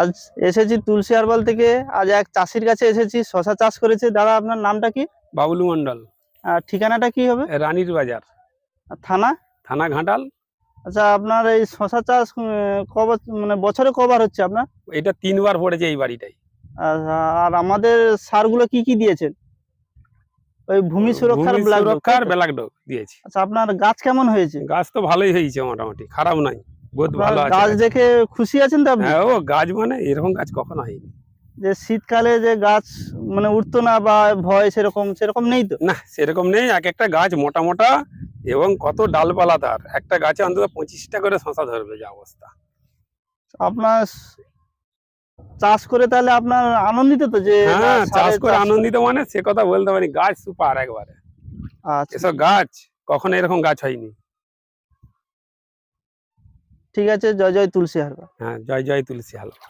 আজ এসেছি তুলসী হারবাল থেকে। আজ এক চাষির কাছে এসেছি শশা চাষ করেছে। দাদা আপনার নামটা কি? বাবলু মন্ডল আর ঠিকানাটা কি হবে? রানীর বাজার। আর থানা? থানা ঘাটাল। আচ্ছা আপনার এই শশা চাষ কবার মানে বছরে কবার হচ্ছে আপনার? এটা তিনবার পড়েছে এই বাড়িটাই। আর আর আমাদের সারগুলো কি কি দিয়েছেন? ওই ভূমি সুরক্ষার ব্ল্যাক ডগ দিয়েছি। আচ্ছা আপনার গাছ কেমন হয়েছে? গাছ তো ভালোই হয়েছে মোটামুটি খারাপ নাই। বহুত ভালো আছে গাছ। দেখে খুশি আছেন তো আপনি? হ্যাঁ ও গাছ মানে এরকম গাছ কখনো হয়নি। যে শীতকালে যে গাছ মানে উঠতো না বা ভয় সেরকম সেরকম নেই তো? না সেরকম নেই। এক একটা গাছ মোটা মোটা এবং কত ডালপালা তার। একটা গাছে অন্তত পঁচিশটা করে শশা ধরবে যা অবস্থা। আপনার চাষ করে তাহলে আপনার আনন্দিত তো যে হ্যাঁ চাষ করে আনন্দিত মানে সে কথা বলতে পারি গাছ সুপার একবারে। আচ্ছা। এসব গাছ কখনো এরকম গাছ হয়নি। ঠিক আছে জয় জয় তুলসী হারবা হ্যাঁ জয় জয় তুলসী হালকা